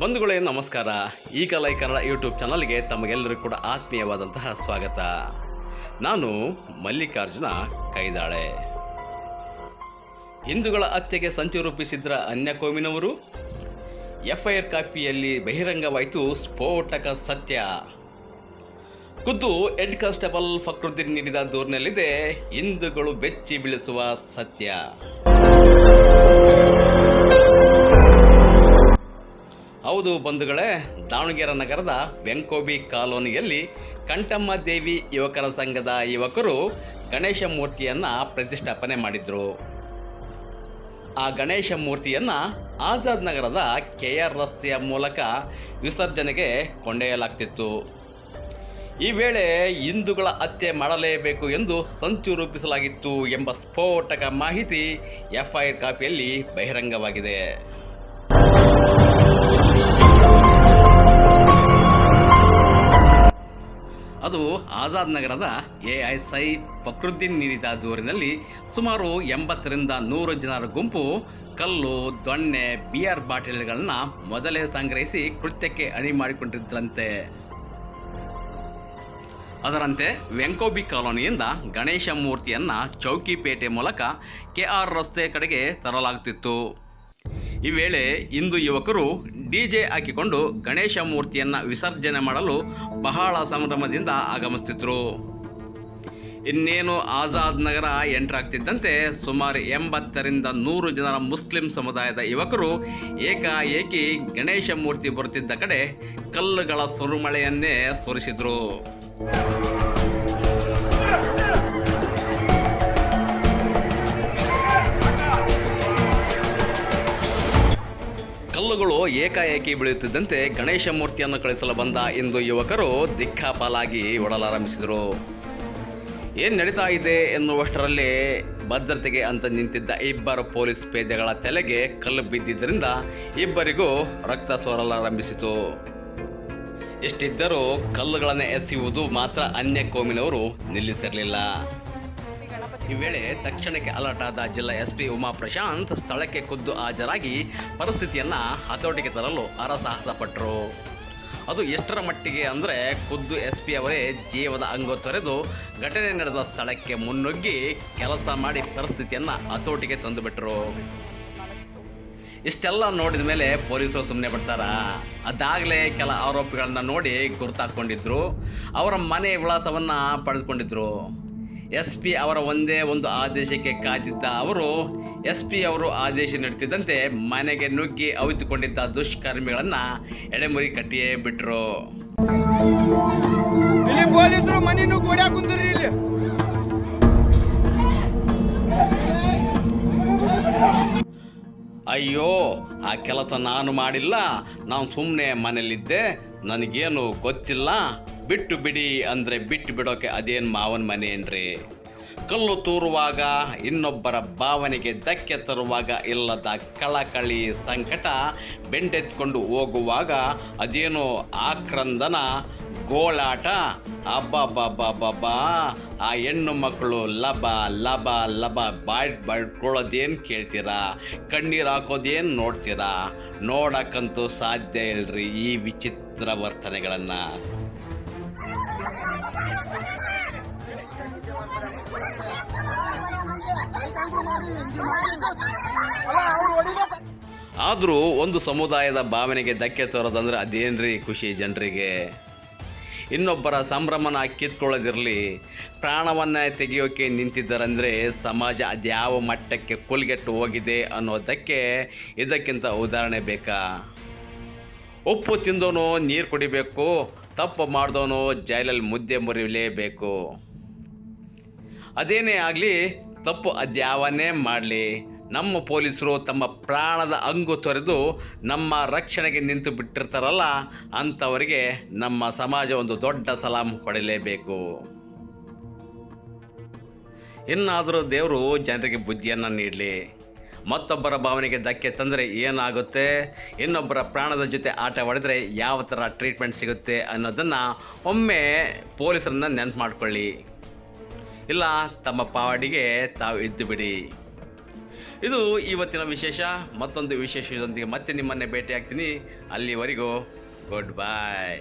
ಬಂಧುಗಳೇ, ನಮಸ್ಕಾರ. ಈ ಕಲೈ ಕನ್ನಡ ಯೂಟ್ಯೂಬ್ ಚಾನಲ್ಗೆ ತಮಗೆಲ್ಲರಿಗೂ ಕೂಡ ಆತ್ಮೀಯವಾದಂತಹ ಸ್ವಾಗತ. ನಾನು ಮಲ್ಲಿಕಾರ್ಜುನ ಕೈದಾಳೆ. ಹಿಂದುಗಳ ಹತ್ಯೆಗೆ ಸಂಚು ರೂಪಿಸಿದ್ರ ಅನ್ಯ ಕೋಮಿನವರು? ಎಫ್ಐಆರ್ ಕಾಪಿಯಲ್ಲಿ ಬಹಿರಂಗವಾಯಿತು ಸ್ಫೋಟಕ ಸತ್ಯ. ಖುದ್ದು ಹೆಡ್ ಕಾನ್ಸ್ಟೇಬಲ್ ಫಕ್ರುದ್ದೀನ್ ನೀಡಿದ ದೂರಿನಲ್ಲಿದೆ, ಹಿಂದುಗಳು ಬೆಚ್ಚಿ ಬೀಳಿಸುವ ಸತ್ಯ. ಹೌದು ಬಂಧುಗಳೇ, ದಾವಣಗೆರೆ ನಗರದ ವೆಂಕೋಬಿ ಕಾಲೋನಿಯಲ್ಲಿ ಕಂಠಮ್ಮ ದೇವಿ ಯುವಕರ ಸಂಘದ ಯುವಕರು ಗಣೇಶ ಮೂರ್ತಿಯನ್ನ ಪ್ರತಿಷ್ಠಾಪನೆ ಮಾಡಿದ್ರು. ಆ ಗಣೇಶ ಮೂರ್ತಿಯನ್ನ ಆಜಾದ್ ನಗರದ ಕೆ ಆರ್ ರಸ್ತೆಯ ಮೂಲಕ ವಿಸರ್ಜನೆಗೆ ಕೊಂಡೊಯ್ಯಲಾಗ್ತಿತ್ತು. ಈ ವೇಳೆ ಹಿಂದೂಗಳ ಹತ್ಯೆ ಮಾಡಲೇಬೇಕು ಎಂದು ಸಂಚು ರೂಪಿಸಲಾಗಿತ್ತು ಎಂಬ ಸ್ಫೋಟಕ ಮಾಹಿತಿ ಎಫ್ಐಆರ್ ಕಾಪಿಯಲ್ಲಿ ಬಹಿರಂಗವಾಗಿದೆ. ಆಜಾದ್ ನಗರದ ಎಐಸೈ ಫಕ್ರುದ್ದೀನ್ ನೀಡಿದ ದೂರಿನಲ್ಲಿ ಸುಮಾರು ಎಂಬತ್ತರಿಂದ ನೂರು ಜನರ ಗುಂಪು ಕಲ್ಲು, ದೊಣ್ಣೆ, ಬಿಯರ್ ಬಾಟಲಿಗಳನ್ನ ಮೊದಲೇ ಸಂಗ್ರಹಿಸಿ ಕೃತ್ಯಕ್ಕೆ ಅಣಿ ಮಾಡಿಕೊಂಡಿದ್ದರಂತೆ ಅದರಂತೆ ವೆಂಕೋಬಿ ಕಾಲೋನಿಯಿಂದ ಗಣೇಶ ಮೂರ್ತಿಯನ್ನ ಚೌಕಿಪೇಟೆ ಮೂಲಕ ಕೆಆರ್ ರಸ್ತೆ ಕಡೆಗೆ ತರಲಾಗುತ್ತಿತ್ತು. ಈ ವೇಳೆ ಇಂದು ಯುವಕರು ಡಿಜೆ ಹಾಕಿಕೊಂಡು ಗಣೇಶ ಮೂರ್ತಿಯನ್ನ ವಿಸರ್ಜನೆ ಮಾಡಲು ಬಹಳ ಸಂಭ್ರಮದಿಂದ ಆಗಮಿಸುತ್ತಿದ್ದರು ಇನ್ನೇನು ಆಜಾದ್ ನಗರ ಎಂಟ್ರಾಗ್ತಿದ್ದಂತೆ ಸುಮಾರು ಎಂಬತ್ತರಿಂದ ನೂರು ಜನರ ಮುಸ್ಲಿಂ ಸಮುದಾಯದ ಯುವಕರು ಏಕಾಏಕಿ ಗಣೇಶ ಮೂರ್ತಿ ಬರುತ್ತಿದ್ದ ಕಡೆ ಕಲ್ಲುಗಳ ಸುರುಮಳೆಯನ್ನೇ ಸುರಿಸಿದ್ರು. ಏಕಾಏಕಿ ಬೀಳುತ್ತಿದ್ದಂತೆ ಗಣೇಶ ಮೂರ್ತಿಯನ್ನು ಕಳಿಸಲು ಬಂದ ಇಂದು ಯುವಕರು ದಿಕ್ಕಾಪಾಲಾಗಿ ಓಡಲಾರಂಭಿಸಿದರು. ಏನು ನಡೀತಾ ಇದೆ ಎನ್ನುವಷ್ಟರಲ್ಲಿ ಭದ್ರತೆಗೆ ಅಂತ ನಿಂತಿದ್ದ ಇಬ್ಬರು ಪೊಲೀಸ್ ಪೇದೆಗಳ ತಲೆಗೆ ಕಲ್ಲು ಬಿದ್ದಿದ್ದರಿಂದ ಇಬ್ಬರಿಗೂ ರಕ್ತ ಸೋರಲಾರಂಭಿಸಿತು. ಇಷ್ಟಿದ್ದರೂ ಕಲ್ಲುಗಳನ್ನು ಎಸೆಯುವುದು ಮಾತ್ರ ಅನ್ಯ ಕೋಮಿನವರು ನಿಲ್ಲಿಸಿರಲಿಲ್ಲ. ಈ ವೇಳೆ ತಕ್ಷಣಕ್ಕೆ ಅಲರ್ಟ್ ಆದ ಜಿಲ್ಲಾ ಎಸ್ಪಿ ಉಮಾ ಪ್ರಶಾಂತ್ ಸ್ಥಳಕ್ಕೆ ಖುದ್ದು ಹಾಜರಾಗಿ ಪರಿಸ್ಥಿತಿಯನ್ನ ಹತೋಟಿಗೆ ತರಲು ಹರಸಾಹಸ ಪಟ್ಟರು ಅದು ಎಷ್ಟರ ಮಟ್ಟಿಗೆ ಅಂದರೆ ಖುದ್ದು ಎಸ್ ಪಿ ಅವರೇ ಜೀವದ ಅಂಗ ತೊರೆದು ಘಟನೆ ನಡೆದ ಸ್ಥಳಕ್ಕೆ ಮುನ್ನುಗ್ಗಿ ಕೆಲಸ ಮಾಡಿ ಪರಿಸ್ಥಿತಿಯನ್ನು ಹತೋಟಿಗೆ ತಂದುಬಿಟ್ರು. ಇಷ್ಟೆಲ್ಲ ನೋಡಿದ ಮೇಲೆ ಪೊಲೀಸರು ಸುಮ್ಮನೆ ಬಿಡ್ತಾರ? ಅದಾಗಲೇ ಕೆಲ ಆರೋಪಿಗಳನ್ನು ನೋಡಿ ಗುರುತಾಕೊಂಡಿದ್ರು ಅವರ ಮನೆ ವಿಳಾಸವನ್ನು ಪಡೆದುಕೊಂಡಿದ್ರು. ಎಸ್ ಪಿ ಅವರ ಒಂದೇ ಒಂದು ಆದೇಶಕ್ಕೆ ಕಾದಿದ್ದ ಅವರು ಎಸ್ ಪಿ ಅವರು ಆದೇಶ ನೀಡುತ್ತಿದ್ದಂತೆ ಮನೆಗೆ ನುಗ್ಗಿ ಅವಿತುಕೊಂಡಿದ್ದ ದುಷ್ಕರ್ಮಿಗಳನ್ನು ಎಡೆಮುರಿ ಕಟ್ಟಿಯೇ ಇಲ್ಲಿ ಅಯ್ಯೋ ಆ ಕೆಲಸ ನಾನು ಮಾಡಿಲ್ಲ. ನಾನು ಸುಮ್ಮನೆ ಮನೇಲಿದ್ದೆ ನನಗೇನು ಗೊತ್ತಿಲ್ಲ. ಬಿಟ್ಟು ಬಿಡಿ ಅಂದರೆ ಬಿಟ್ಟು ಬಿಡೋಕೆ ಅದೇನು ಮಾವನ ಮನೆ ಏನ್ರಿ? ಕಲ್ಲು ತೂರುವಾಗ ಇನ್ನೊಬ್ಬರ ಭಾವನೆಗೆ ಧಕ್ಕೆ ತರುವಾಗ ಇಲ್ಲದ ಕಳಕಳಿ ಸಂಕಟ ಬೆಂಡೆತ್ಕೊಂಡು ಹೋಗುವಾಗ ಅದೇನೋ ಆಕ್ರಂದನ, ಗೋಳಾಟ ಬಾ ಆ ಹೆಣ್ಣು ಮಕ್ಕಳು ಲಬ ಲಬ ಲಬ ಬಾಯ್ ಬಡ್ಕೊಳ್ಳೋದೇನು ಕೇಳ್ತೀರಾ? ಕಣ್ಣೀರು ಹಾಕೋದೇನು ನೋಡ್ತೀರಾ? ನೋಡೋಕ್ಕಂತೂ ಸಾಧ್ಯ ಇಲ್ರಿ ಈ ವಿಚಿತ್ರ ವರ್ತನೆಗಳನ್ನು. ಆದರೂ ಒಂದು ಸಮುದಾಯದ ಭಾವನೆಗೆ ಧಕ್ಕೆ ತೋರೋದಂದ್ರೆ ಅದೇನ್ರಿ ಖುಷಿ ಜನರಿಗೆ? ಇನ್ನೊಬ್ಬರ ಸಂಭ್ರಮನ ಕಿತ್ಕೊಳ್ಳೋದಿರಲಿ, ಪ್ರಾಣವನ್ನು ತೆಗೆಯೋಕೆ ನಿಂತಿದ್ದರಂದರೆ ಸಮಾಜ ಅದ್ಯಾವ ಮಟ್ಟಕ್ಕೆ ಕುಲ್ಗೆಟ್ಟು ಹೋಗಿದೆ ಅನ್ನೋದಕ್ಕೆ ಇದಕ್ಕಿಂತ ಉದಾಹರಣೆ ಬೇಕಾ? ಉಪ್ಪು ತಿಂದೋನು, ನೀರು ಕುಡಿಬೇಕು, ತಪ್ಪು ಮಾಡಿದವನು ಜೈಲಲ್ಲಿ ಮುದ್ದೆ ಮುರಿಲೇಬೇಕು. ಅದೇನೇ ಆಗಲಿ, ತಪ್ಪು ಅದ್ಯಾವನ್ನೇ ಮಾಡಲಿ. ನಮ್ಮ ಪೊಲೀಸರು ತಮ್ಮ ಪ್ರಾಣದ ಅಂಗು ತೊರೆದು ನಮ್ಮ ರಕ್ಷಣೆಗೆ ನಿಂತು ಬಿಟ್ಟಿರ್ತಾರಲ್ಲ, ಅಂಥವರಿಗೆ ನಮ್ಮ ಸಮಾಜ ಒಂದು ದೊಡ್ಡ ಸಲಾಂ ಹೊಡೆಯಲೇಬೇಕು ಇನ್ನಾದರೂ ದೇವರು ಜನರಿಗೆ ಬುದ್ಧಿಯನ್ನು ನೀಡಲಿ. ಮತ್ತೊಬ್ಬರ ಭಾವನೆಗೆ ಧಕ್ಕೆ ತಂದರೆ ಏನಾಗುತ್ತೆ? ಇನ್ನೊಬ್ಬರ ಪ್ರಾಣದ ಜೊತೆ ಆಟವಾಡಿದರೆ ಯಾವ ಥರ ಟ್ರೀಟ್ಮೆಂಟ್ ಸಿಗುತ್ತೆ ಅನ್ನೋದನ್ನು ಒಮ್ಮೆ ಪೊಲೀಸರನ್ನ ನೆನಪು ಮಾಡ್ಕೊಳ್ಳಿ. ಇಲ್ಲ, ತಮ್ಮ ಪಾಡಿಗೆ ತಾವು ಇದ್ದು ಬಿಡಿ ಇದು ಇವತ್ತಿನ ವಿಶೇಷ, ಮತ್ತೊಂದು ವಿಶೇಷದೊಂದಿಗೆ ಮತ್ತೆ ನಿಮ್ಮನ್ನೇ ಭೇಟಿ ಆಗ್ತೀನಿ ಅಲ್ಲಿವರೆಗೂ ಗುಡ್ ಬಾಯ್